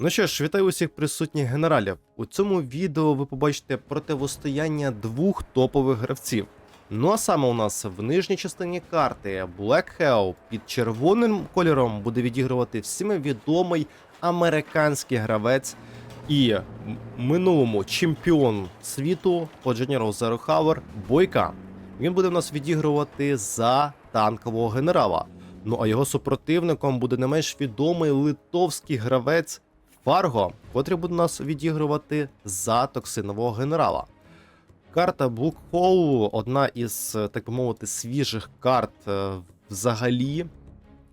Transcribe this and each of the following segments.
Ну що ж, вітаю усіх присутніх генералів. У цьому відео ви побачите противостояння двох топових гравців. Ну а саме у нас в нижній частині карти Black Hell під червоним кольором буде відігрувати всіми відомий американський гравець і минулому чемпіон світу по Zero Hour Бойка. Він буде в нас відігрувати за танкового генерала. Ну а його супротивником буде не менш відомий литовський гравець Фарго, котрий буде нас відігрувати за токсинового генерала. Карта Book одна із, так би мовити, свіжих карт е, взагалі.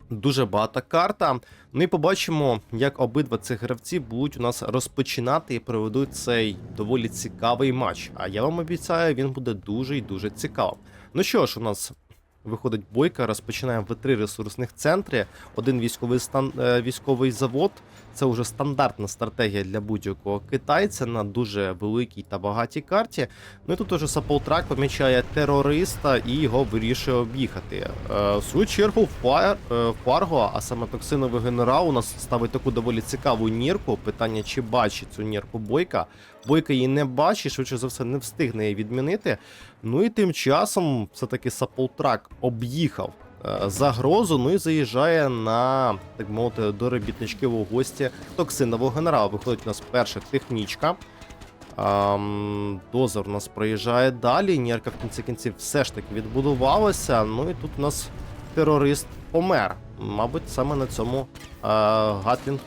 Дуже багата карта. Ну і побачимо, як обидва цих гравці будуть у нас розпочинати і проведуть цей доволі цікавий матч. А я вам обіцяю, він буде дуже і дуже цікавим. Ну що ж, у нас виходить бойка, розпочинаємо в три ресурсних центри. Один військовий стан... е, військовий завод. Це вже стандартна стратегія для будь-якого китайця на дуже великій та багатій карті. Ну і тут уже Саполтрак помічає терориста і його вирішує об'їхати. Е, в свою чергу Фар... е, Фарго, а саме токсиновий генерал, у нас ставить таку доволі цікаву нірку. Питання, чи бачить цю нірку бойка. Бойка її не бачить, швидше за все, не встигне її відмінити. Ну і тим часом все-таки Саполтрак об'їхав е, загрозу, ну і заїжджає на, так мовити, до робітничків гості токсинового генерала. Виходить у нас перша технічка. Ам, дозор у нас проїжджає далі. Нірка в кінці кінців все ж таки відбудувалася. Ну і тут у нас терорист помер. Мабуть, саме на цьому е, Гатлінг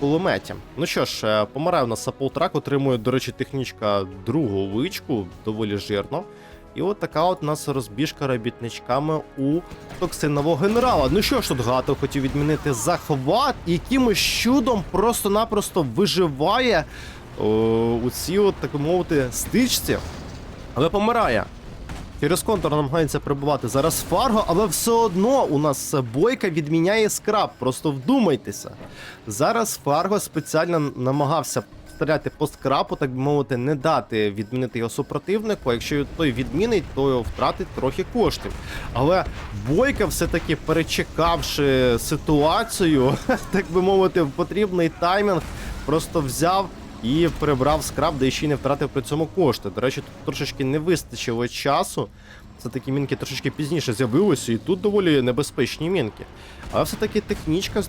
кулеметі. Ну що ж, е, помирає у нас Саполтрак, отримує, до речі, технічка другу вичку, доволі жирно. І от така от у нас розбіжка робітничками у токсинового генерала. Ну що ж тут Гато хотів відмінити захват, якимось чудом просто-напросто виживає о, у цій, от, так мовити, стичці, але помирає. Через контур намагається прибувати зараз Фарго, але все одно у нас бойка відміняє скраб. Просто вдумайтеся. Зараз Фарго спеціально намагався стріляти по скрапу, так би мовити, не дати відмінити його супротивнику. Якщо той відмінить, то втратить трохи коштів. Але Бойка, все-таки перечекавши ситуацію, так би мовити, в потрібний таймінг, просто взяв. І прибрав скраб, де ще й не втратив при цьому кошти. До речі, тут трошечки не вистачило часу. Це такі мінки трошечки пізніше з'явилися, і тут доволі небезпечні мінки. Але все-таки технічка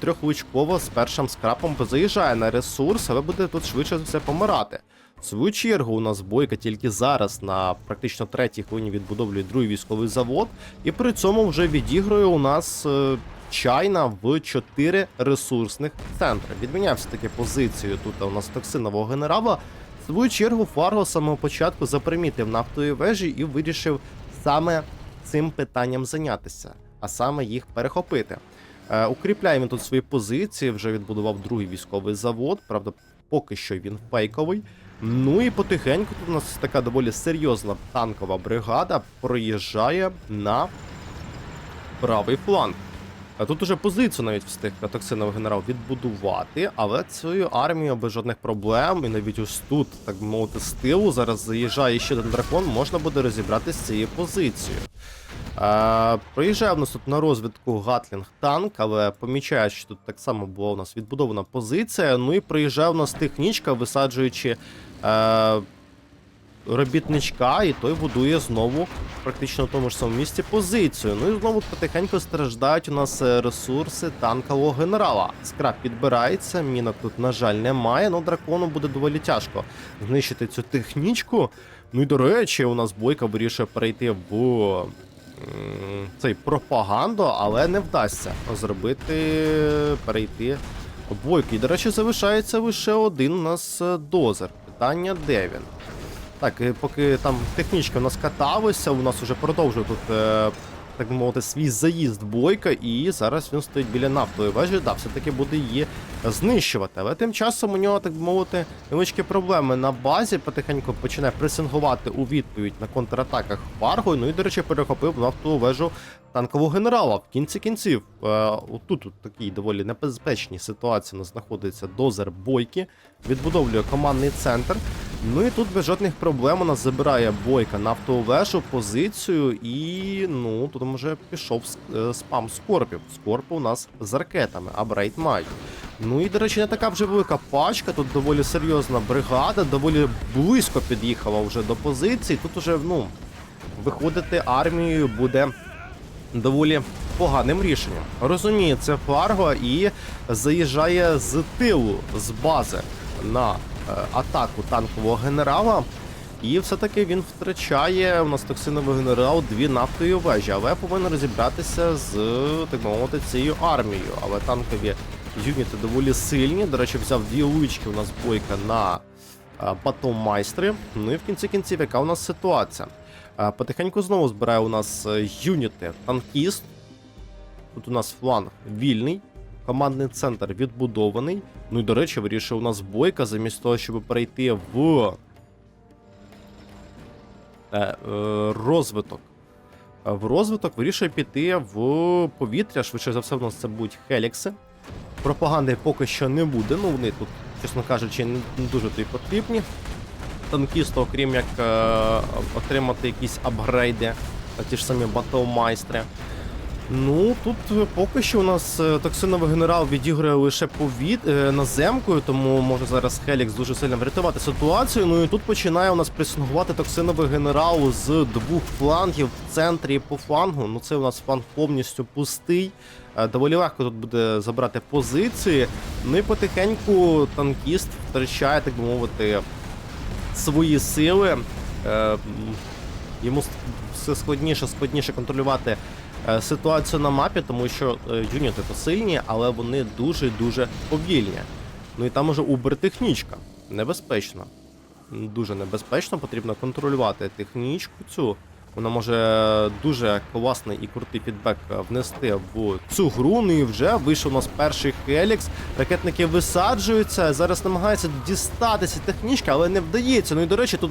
трьохлучкова з першим скрапом заїжджає на ресурс, але буде тут швидше за все помирати. В свою чергу у нас бойка тільки зараз на практично третій хвилині відбудовлює другий військовий завод, і при цьому вже відігрує у нас е, чайна в 4 ресурсних центри. Відміняв все-таки позицію тут у нас токсинового генерала. В свою чергу Фарго з самого початку запримітив нафтові вежі і вирішив саме цим питанням зайнятися, а саме їх перехопити. Е, укріпляє він тут свої позиції, вже відбудував другий військовий завод. Правда, поки що він фейковий. Ну і потихеньку тут у нас така доволі серйозна танкова бригада проїжджає на правий фланг. А тут уже позицію навіть встиг токсиновий генерал відбудувати, але цією армією без жодних проблем, і навіть ось тут, так би мовити, з тилу зараз заїжджає ще один дракон, можна буде розібрати з цією позицією. Е, проїжджає в нас тут на розвідку Гатлінг танк, але помічає, що тут так само була у нас відбудована позиція. Ну і проїжджає у нас технічка, висаджуючи е, робітничка, і той будує знову практично в тому ж самому місці позицію. Ну і знову потихеньку страждають у нас е, ресурси танкового генерала. Скраб підбирається, мінок тут, на жаль, немає. Ну дракону буде доволі тяжко знищити цю технічку. Ну і до речі, у нас бойка вирішує перейти в цей пропаганду, але не вдасться зробити перейти в бойку. І, до речі, залишається лише один у нас е, дозер. Питання, де він? Так, поки там технічка у нас каталася, у нас вже продовжує тут, е, так би мовити, свій заїзд бойка, і зараз він стоїть біля нафтової вежі, да, все-таки буде її знищувати. Але тим часом у нього, так би мовити, невеличкі проблеми на базі, потихеньку починає пресингувати у відповідь на контратаках Фарго. Ну і, до речі, перехопив нафтову вежу танкового генерала. В кінці кінців Е, Отут у такій доволі небезпечній ситуації нас знаходиться дозер бойки, відбудовлює командний центр. Ну і тут без жодних проблем у нас забирає бойка нафтову вежу, позицію, і ну тут вже пішов е, спам скорпів. Скорпи у нас з ракетами, а Брейт мають. Ну і, до речі, не така вже велика пачка. Тут доволі серйозна бригада, доволі близько під'їхала вже до позиції. Тут уже, ну, виходити армією буде доволі поганим рішенням. Розуміє, це Фарго і заїжджає з тилу, з бази на е, атаку танкового генерала. І все-таки він втрачає у нас токсиновий генерал дві нафтові вежі, але повинен розібратися з так мовити цією армією. Але танкові юніти доволі сильні. До речі, взяв дві лучки у нас бойка на е, батомайстри. Ну і в кінці кінців, яка у нас ситуація? Е, Потихеньку знову збирає у нас е, юніти танкіст. Тут у нас фланг вільний, командний центр відбудований. Ну і, до речі, вирішив у нас бойка замість того, щоб перейти в е, е, розвиток. Е, В розвиток вирішує піти в повітря. Швидше за все, у нас це будуть хелікси. Пропаганди поки що не буде. Ну, вони тут, чесно кажучи, не дуже то потрібні. Танкісту, окрім як е, отримати якісь апгрейди на ті ж самі батлмайстри. Ну, тут е, поки що у нас е, токсиновий генерал відіграє лише повіт е, наземкою, тому може зараз Хелікс дуже сильно врятувати ситуацію. Ну і тут починає у нас пресингувати токсиновий генерал з двох флангів в центрі по флангу. Ну це у нас фланг повністю пустий. Е, Доволі легко тут буде забрати позиції. Ну і потихеньку танкіст втрачає, так би мовити, свої сили. Е, Йому все складніше, складніше контролювати е, ситуацію на мапі, тому що е, юніти то сильні, але вони дуже дуже повільні. Ну і там уже убер-технічка. Небезпечно. Дуже небезпечно, потрібно контролювати технічку цю. Вона може дуже класний і крутий фідбек е, внести в цю гру. Ну і вже вийшов у нас перший Хелікс. Ракетники висаджуються. Зараз намагаються дістатися технічки, але не вдається. Ну і до речі, тут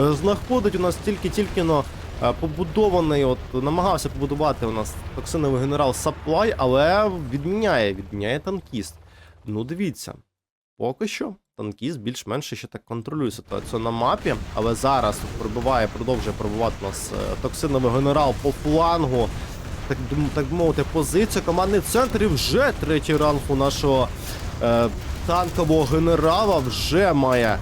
е, знаходить у нас тільки-тільки но е, побудований, от намагався побудувати у нас токсиновий генерал Саплай, але відміняє, відміняє танкіст. Ну, дивіться, поки що танкіст більш-менш ще так контролює ситуацію на мапі, але зараз пробиває, продовжує пробувати нас е, токсиновий генерал по флангу. Так, так мовити, позиція командний центр і вже третій ранг у нашого е, танкового генерала вже має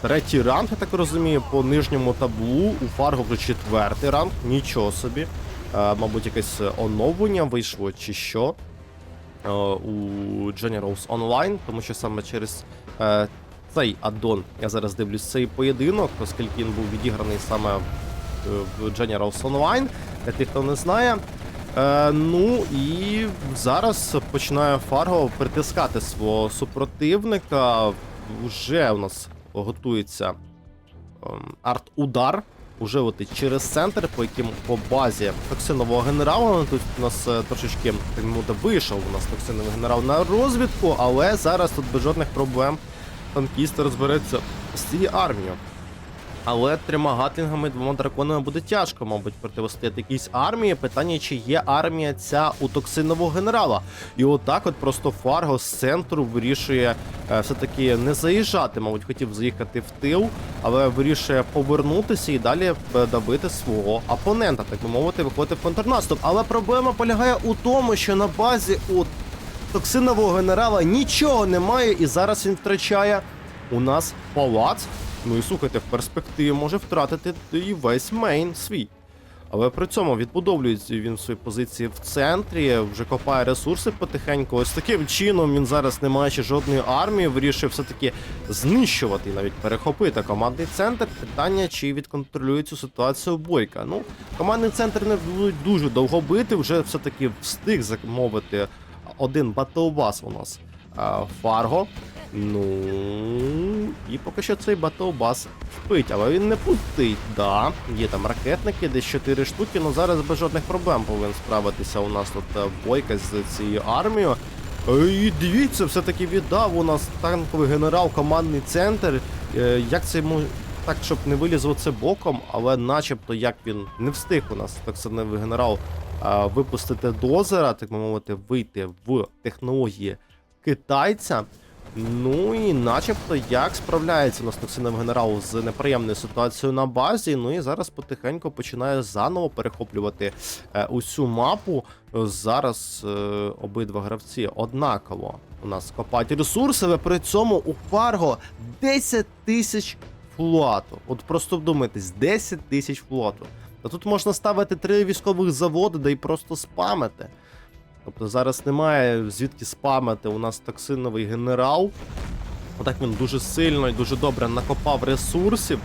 Третій ранг, я так розумію, по нижньому таблу. У Фарго вже четвертий ранг, нічого собі. Е, мабуть, якесь оновлення вийшло чи що у Generals Online, тому що саме через е, цей аддон я зараз дивлюсь цей поєдинок, оскільки він був відіграний саме в, в Generals Online, для тих, хто не знає. Е, ну і зараз починає Фарго притискати свого супротивника. Вже у нас готується ем, арт-удар. Летить через центр, по яким по базі токсинового генерала. Ну, Тут у нас е, трошечки так вийшов у нас токсиновий генерал на розвідку, але зараз тут без жодних проблем танкісти розбереться з цією армією. Але трьома гатлінгами, двома драконами буде тяжко, мабуть, противостояти якійсь армії. Питання, чи є армія ця у токсинового генерала. І отак, от просто Фарго з центру вирішує е, все-таки не заїжджати. Мабуть, хотів заїхати в тил, але вирішує повернутися і далі добити свого опонента, так би мовити, виходити в контрнаступ. Але проблема полягає у тому, що на базі у токсинового генерала нічого немає, і зараз він втрачає у нас палац. Ну і слухайте, в перспективі може втратити і весь мейн свій. Але при цьому відбудовлюється він свої позиції в центрі, вже копає ресурси потихеньку. Ось таким чином він зараз, не маючи жодної армії, вирішує все-таки знищувати і навіть перехопити командний центр. Питання, чи відконтролює цю ситуацію бойка. Ну, командний центр не будуть дуже довго бити, вже все-таки встиг замовити один батлбас у нас. Фарго. Ну і поки що цей батлбас спить, але він не пустий. Да, є там ракетники, десь 4 штуки, але зараз без жодних проблем повинен справитися у нас тут е, бойка з цією армією. Е, І дивіться, все-таки віддав у нас танковий генерал командний центр. Е, Як це йому так, щоб не вилізло це боком, але начебто як він не встиг у нас токсиновий генерал випустити дозера, так би мовити, вийти в технології китайця. Ну і начебто як справляється нас токсиновий генерал з неприємною ситуацією на базі. Ну і зараз потихеньку починає заново перехоплювати е, усю мапу. Зараз е, обидва гравці однаково у нас копають ресурси, але при цьому у Фарго 10 тисяч флоту. От просто вдумайтесь, 10 тисяч флоту. Та тут можна ставити три військових заводи, да й просто спамити. Тобто зараз немає звідки спамити. У нас токсиновий генерал. Отак він дуже сильно і дуже добре накопав ресурсів.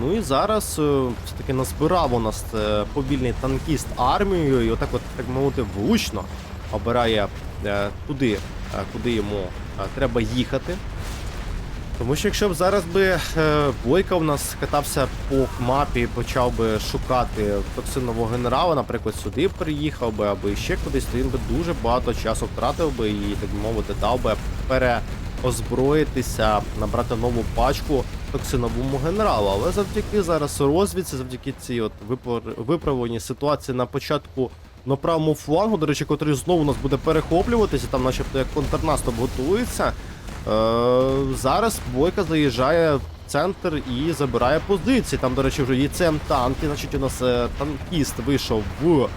Ну і зараз е, все-таки назбирав у нас е, повільний танкіст армією, і отак, от, так мовити, влучно обирає е, туди, куди йому треба їхати. Тому що якщо б зараз би е, Бойка у нас катався по мапі почав би шукати токсинового генерала, наприклад, сюди приїхав би або ще кудись, то він би дуже багато часу втратив би і, так мовити, дав би переозброїтися, набрати нову пачку токсиновому генералу. Але завдяки зараз розвідці, завдяки цій от виправленій ситуації на початку на правому флангу, до речі, котрий знову у нас буде перехоплюватися, там начебто як контрнаступ готується. Е, зараз Бойка заїжджає в центр і забирає позиції. Там, до речі, вже є ЦМ танки, значить у нас е, танкіст вийшов в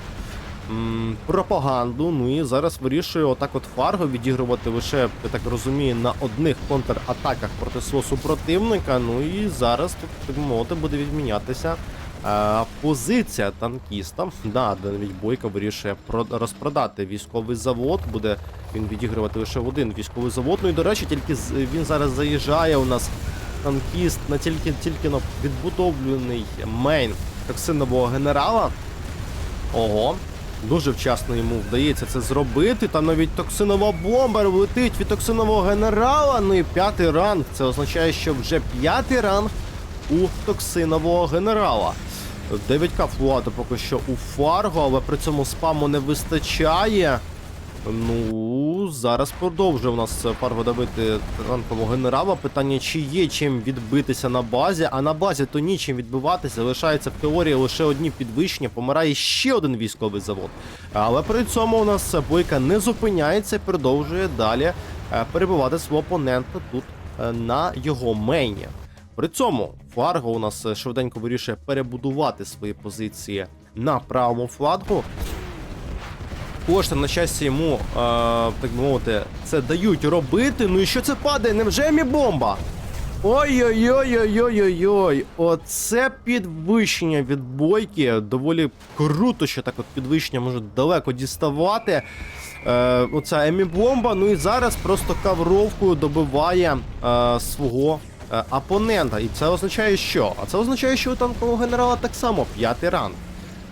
м, пропаганду. Ну і зараз вирішує отак от Фарго відігрувати лише, я так розумію, на одних контратаках проти свого супротивника. Ну і зараз тут, так мовити, буде відмінятися. Е, Позиція танкіста, да, навіть бойка вирішує про- розпродати військовий завод, буде він відігрувати лише в один військовий завод. Ну і до речі, тільки він зараз заїжджає у нас танкіст на тільки тільки на відбудовлений мейн токсинового генерала. Ого, дуже вчасно йому вдається це зробити. Там навіть токсинова бомба летить від токсинового генерала. Ну і п'ятий ранг. Це означає, що вже п'ятий ранг у токсинового генерала. 9к флоту поки що у Фарго, але при цьому спаму не вистачає. Ну, зараз продовжує у нас Фарго давити ранкового генерала. Питання, чи є чим відбитися на базі, а на базі то нічим відбиватися. Лишається в теорії лише одні підвищення, помирає ще один військовий завод. Але при цьому у нас бойка не зупиняється і продовжує далі е, перебивати свого опонента тут е, на його мейні. При цьому Фарго у нас е, швиденько вирішує перебудувати свої позиції на правому флангу. Кошти, на щастя, йому, е, так мовити, це дають робити. Ну і що це падає? Невже мі бомба? Ой-ой-ой-ой-ой-ой-ой. Оце підвищення від бойки. Доволі круто, що так от підвищення може далеко діставати. Е, оця емі бомба. Ну і зараз просто кавровкою добиває е, свого опонента. І це означає що? А це означає, що у танкового генерала так само п'ятий ранг.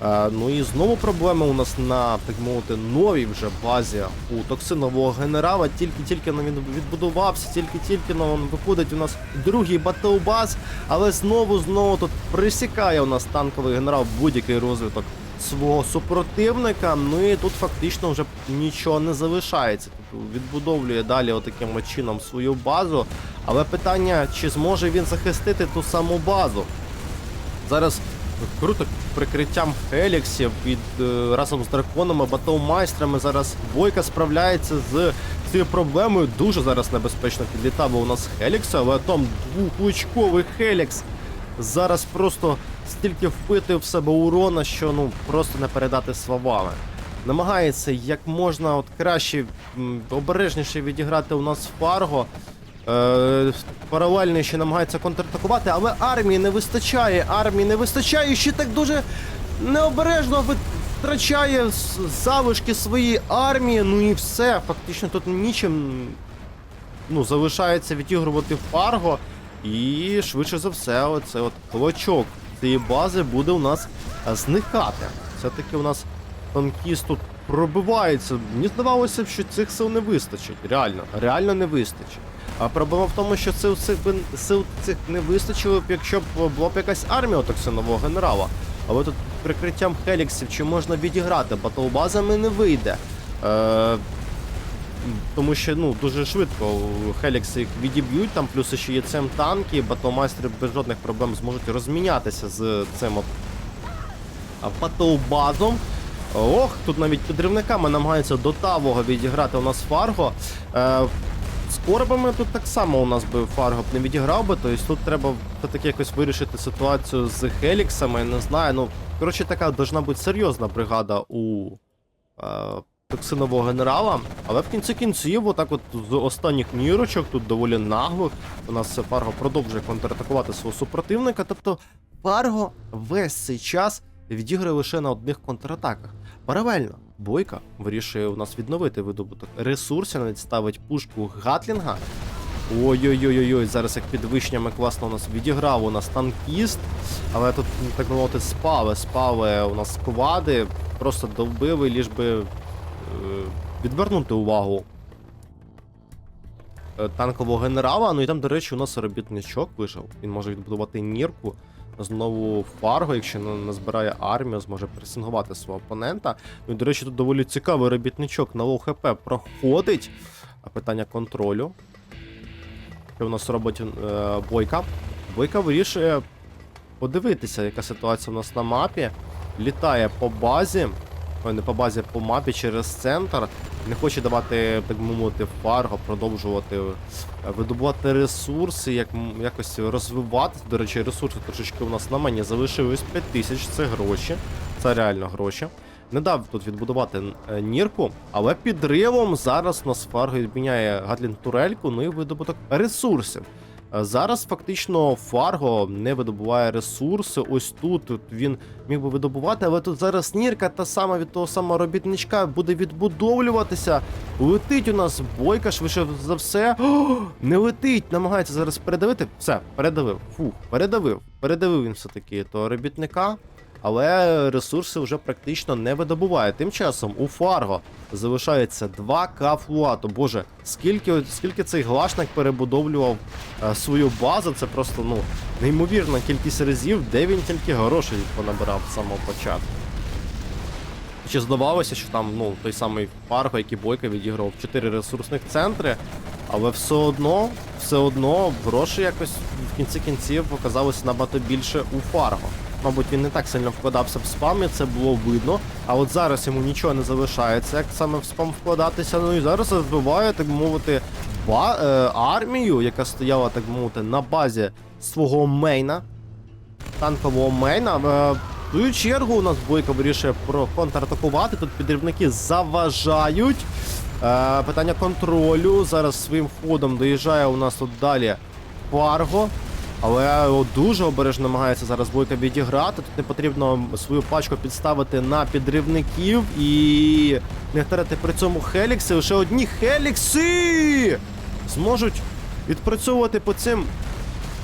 Е, ну і знову проблема у нас на так мовити новій вже базі у токсинового генерала. Тільки-тільки він відбудувався, тільки-тільки виходить у нас другий батлбаз, але знову знову тут присікає у нас танковий генерал будь-який розвиток свого супротивника. Ну і тут фактично вже нічого не залишається. Відбудовлює далі отаким чином свою базу. Але питання, чи зможе він захистити ту саму базу? Зараз круто прикриттям Хеліксів під е, разом з драконами, батлмайстрами. Зараз Бойка справляється з цією проблемою. Дуже зараз небезпечно підлітав у нас Хелікс, але там двохлучковий Хелікс зараз просто стільки впити в себе урона, що ну просто не передати словами. Намагається як можна от краще, обережніше відіграти у нас Фарго. Е, паралельно ще намагається контратакувати, але армії не вистачає. Армії не вистачає і ще так дуже необережно втрачає залишки своєї армії. Ну і все. Фактично тут нічим ну, залишається відігрувати Фарго. І швидше за все, оце от клочок цієї бази буде у нас зникати. Все-таки у нас танкіст тут пробивається. Мені здавалося б, що цих сил не вистачить. Реально, реально не вистачить. А проблема в тому, що сил цих би сил цих не вистачило б, якщо б була б якась армія у токсинового генерала. Але тут прикриттям Хеліксів чи можна відіграти, батлбазами не вийде. Е, тому що ну дуже швидко Хелікси їх відіб'ють, там плюс ще є цим танки, батлмайстри без жодних проблем зможуть розмінятися з цим батлбазом. Ох, тут навіть підривниками намагаються до тавого відіграти у нас Фарго. Е, з коробами тут так само у нас би Фарго б не відіграв би, тобто тут треба все-таки якось вирішити ситуацію з Хеліксами, не знаю. Ну, коротше, така должна бути серйозна бригада у е, токсинового генерала. Але в кінці кінців, отак от з останніх нірочок, тут доволі наглих, у нас Фарго продовжує контратакувати свого супротивника. Тобто Фарго весь цей час відіграє лише на одних контратаках. Паралельно, Бойка вирішує у нас відновити видобуток ресурсів, навіть ставить пушку Гатлінга. Ой-ой-ой-ой, зараз як підвищеннями класно у нас відіграв у нас танкіст, але тут, так би мовити, спали, спали у нас сквади, просто довбили, ліж би е, відвернути увагу е, танкового генерала. Ну і там, до речі, у нас робітничок вийшов. Він може відбудувати нірку. Знову Фарго, якщо не назбирає армію, зможе пресингувати свого опонента. Ну і, до речі, тут доволі цікавий робітничок на лоу хп проходить. А питання контролю. Що в нас робить е, Бойка? Бойка вирішує подивитися, яка ситуація у нас на мапі. Літає по базі. Ой, не по базі, по мапі через центр. Не хоче давати, так би мовити, фарго, продовжувати е, видобувати ресурси, як, якось розвивати. До речі, ресурси трошечки у нас на мені залишилось 5 тисяч, це гроші. Це реально гроші. Не дав тут відбудувати е, нірку, але підривом зараз нас фарго відміняє Гатлін турельку, ну і видобуток ресурсів. Зараз фактично Фарго не видобуває ресурси. Ось тут, він міг би видобувати, але тут зараз нірка та сама від того самого робітничка буде відбудовлюватися. Летить у нас бойка, швидше за все. О, не летить, намагається зараз передавити. Все, передавив. Фух, передавив. Передавив він все-таки того робітника. Але ресурси вже практично не видобуває. Тим часом у Фарго залишається 2К флуату. Боже, скільки, скільки цей глашник перебудовлював е, свою базу, це просто ну неймовірна кількість разів, де він тільки грошей понабирав з самого початку. Ще здавалося, що там ну, той самий Фарго, який Бойко відіграв 4 ресурсних центри, але все одно, все одно грошей якось в кінці кінців оказалося набагато більше у Фарго. Мабуть, він не так сильно вкладався в спам, і це було видно. А от зараз йому нічого не залишається, як саме в спам вкладатися. Ну і зараз розбиває, так би мовити, ба- е, армію, яка стояла, так мовити, на базі свого мейна, танкового мейна. Е, в свою чергу у нас Бойко вирішує про контратакувати. Тут підривники заважають. Е, питання контролю. Зараз своїм ходом доїжджає у нас тут далі Фарго. Але дуже обережно намагається зараз Бойко відіграти. Тут не потрібно свою пачку підставити на підривників і не втратити при цьому Хелікси. Лише одні Хелікси зможуть відпрацьовувати по цим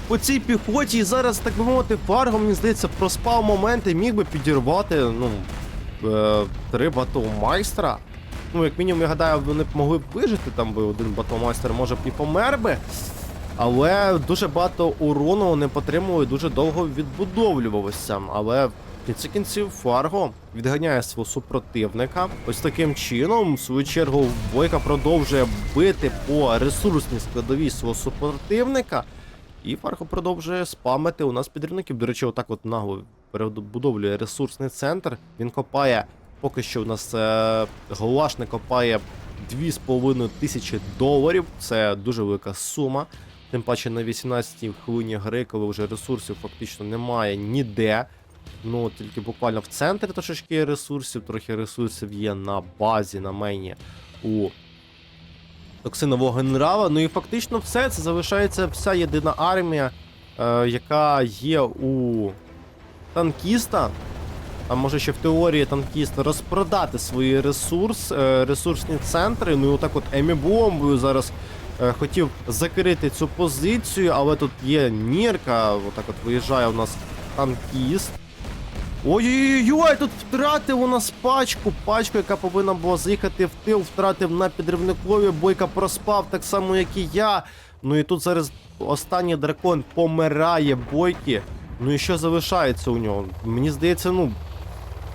по цій піхоті. І зараз, так би мовити, Фарго, мені здається, проспав моменти, міг би підірвати ну, е, три батлмайстра. Ну, як мінімум, я гадаю, вони б могли б вижити, там би один батлмайстер, може б і помер би. Але дуже багато урону не потримували, дуже довго відбудовлювався. Але в кінці кінців Фарго відганяє свого супротивника. Ось таким чином, в свою чергу, Бойка продовжує бити по ресурсній складовій свого супротивника. І Фарго продовжує спамити у нас підрівників. До речі, отак от нагло перебудовлює ресурсний центр. Він копає, поки що у нас е, Голашник копає 2,5 тисячі доларів. Це дуже велика сума. Тим паче на 18-й хвилині гри, коли вже ресурсів фактично немає ніде. Ну, тільки буквально в центрі трошечки ресурсів, трохи ресурсів є на базі, на мейні у токсинового генерала. Ну і фактично все це залишається вся єдина армія, е, яка є у танкіста. А може ще в теорії танкіст розпродати свої ресурс, е, ресурсні центри. Ну і отак от Емі бомбою зараз хотів закрити цю позицію, але тут є Нірка, отак от виїжджає у нас танкіст. Ой-ой-ой, тут втратив у нас пачку. Пачку, яка повинна була заїхати в тил, втратив на підривникові. Бойка проспав так само, як і я. Ну і тут зараз останній дракон помирає бойки. Ну і що залишається у нього? Мені здається, ну.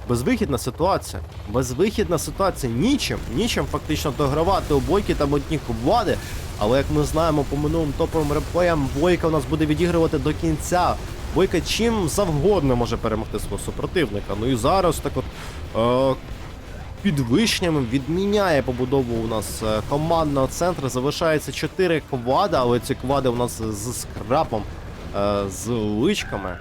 Безвихідна ситуація. Безвихідна ситуація. Нічим, нічим фактично догравати у бойки там одні влади. Але як ми знаємо по минулим топовим реплеям, бойка у нас буде відігрувати до кінця. Бойка чим завгодно може перемогти свого супротивника. Ну і зараз так от е, підвищеннями відміняє побудову у нас е, командного центру. Залишається 4 квада, але ці квади у нас з скрапом, е, з личками.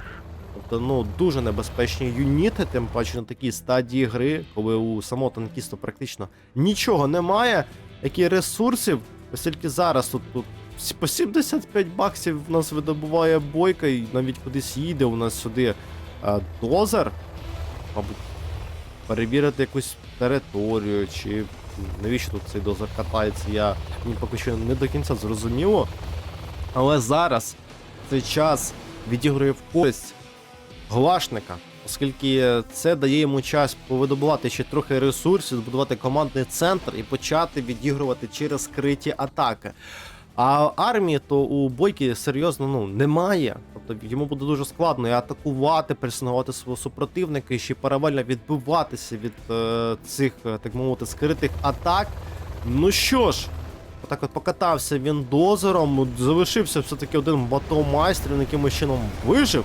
Тобто, ну, дуже небезпечні юніти, тим паче на такій стадії гри, коли у самого танкіста практично нічого немає, які ресурсів, оскільки зараз тут, тут по 75 баксів в нас видобуває бойка і навіть кудись їде у нас сюди е, дозер. Мабуть, перевірити якусь територію, чи навіщо тут цей дозер катається, я мені поки що не до кінця зрозуміло. Але зараз цей час відігрує в користь глашника, оскільки це дає йому час повидобувати ще трохи ресурсів, збудувати командний центр і почати відігрувати через скриті атаки. А армії то у бойки серйозно ну немає. Тобто йому буде дуже складно і атакувати, пересунувати свого супротивника і ще паралельно відбиватися від е, цих, е, так мовити, скритих атак. Ну що ж, отак от покатався він дозером, залишився все-таки один батомайстер, якимось чином вижив.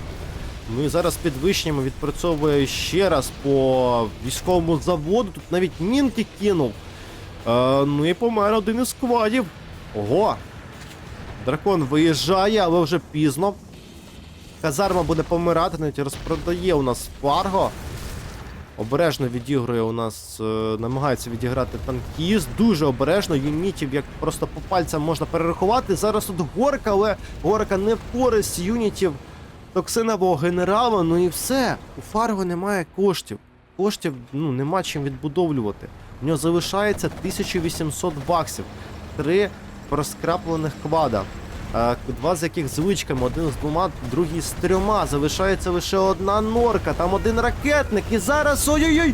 Ну і зараз підвищеннями відпрацьовує ще раз по військовому заводу. Тут навіть мінки кинув. Е, ну і помер один із складів. Ого! Дракон виїжджає, але вже пізно. Казарма буде помирати, навіть розпродає у нас Фарго. Обережно відігрує у нас, е, намагається відіграти танкіст. Дуже обережно, юнітів, як просто по пальцям можна перерахувати. Зараз тут горка, але горка не в користь юнітів токсинового генерала. Ну і все. У Фарго немає коштів. Коштів ну, нема чим відбудовлювати. У нього залишається 1800 баксів. Три проскраплених квада. Два з яких з личками, один з двома, другий з трьома. Залишається лише одна норка, там один ракетник. І зараз ой-ой-ой!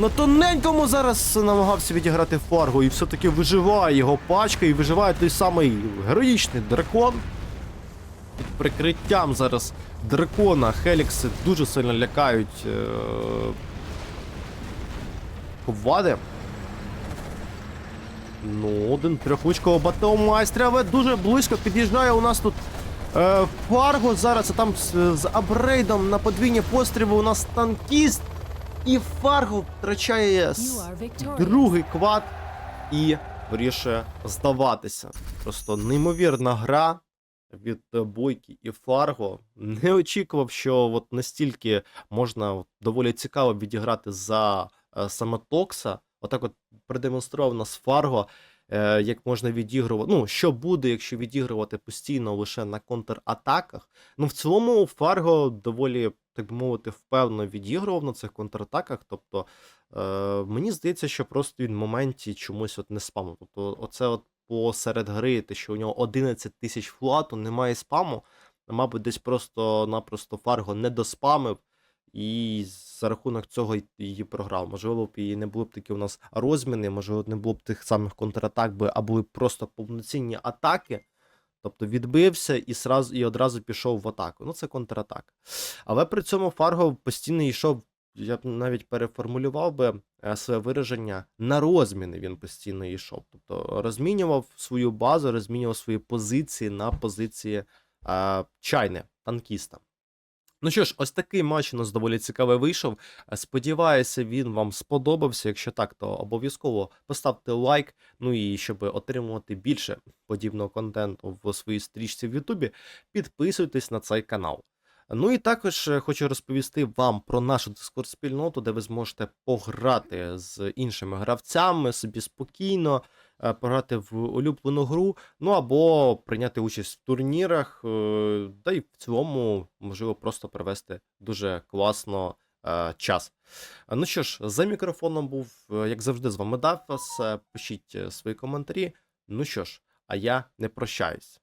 На тоненькому зараз намагався відіграти фаргу і все-таки виживає його пачка і виживає той самий героїчний дракон. Прикриттям зараз дракона Хелікси дуже сильно лякають е- квади. Ну, один трьохлучкового батомайстра, але дуже близько під'їжджає у нас тут е, Фарго зараз, а там з, з апгрейдом на подвійні постріли у нас танкіст. І Фарго втрачає другий квад і вирішує здаватися. Просто неймовірна гра від е, Бойки і Фарго. Не очікував, що от настільки можна доволі цікаво відіграти за е, саме Токса. Отак от продемонстрував нас Фарго, е, як можна відігрувати. Ну, що буде, якщо відігрувати постійно лише на контратаках. Ну, в цілому, Фарго доволі, так би мовити, впевнено відігрував на цих контратаках. Тобто, е, мені здається, що просто він в моменті чомусь от не спамив. Тобто, оце от посеред гри, те, що у нього 11 тисяч флату, немає спаму. Мабуть, десь просто-напросто Фарго не доспамив. І за рахунок цього її програв. Можливо, б і не було б такі у нас розміни, можливо, не було б тих самих контратак, а були б просто повноцінні атаки. Тобто відбився і сразу, і одразу пішов в атаку. Ну, це контратак. Але при цьому Фарго постійно йшов, я б навіть переформулював би своє вираження, на розміни він постійно йшов. Тобто розмінював свою базу, розмінював свої позиції на позиції е, чайне, танкіста. Ну що ж, ось такий матч у нас доволі цікавий вийшов. Е, Сподіваюся, він вам сподобався. Якщо так, то обов'язково поставте лайк. Ну і щоб отримувати більше подібного контенту в своїй стрічці в Ютубі, підписуйтесь на цей канал. Ну і також е, хочу розповісти вам про нашу дискорд спільноту, де ви зможете пограти з іншими гравцями собі спокійно, е, пограти в улюблену гру, ну або прийняти участь в турнірах, е, та й в цілому, можливо, просто провести дуже класно час. Ну що ж, за мікрофоном був, як завжди, з вами Дафас. Пишіть свої коментарі. Ну що ж, а я не прощаюсь.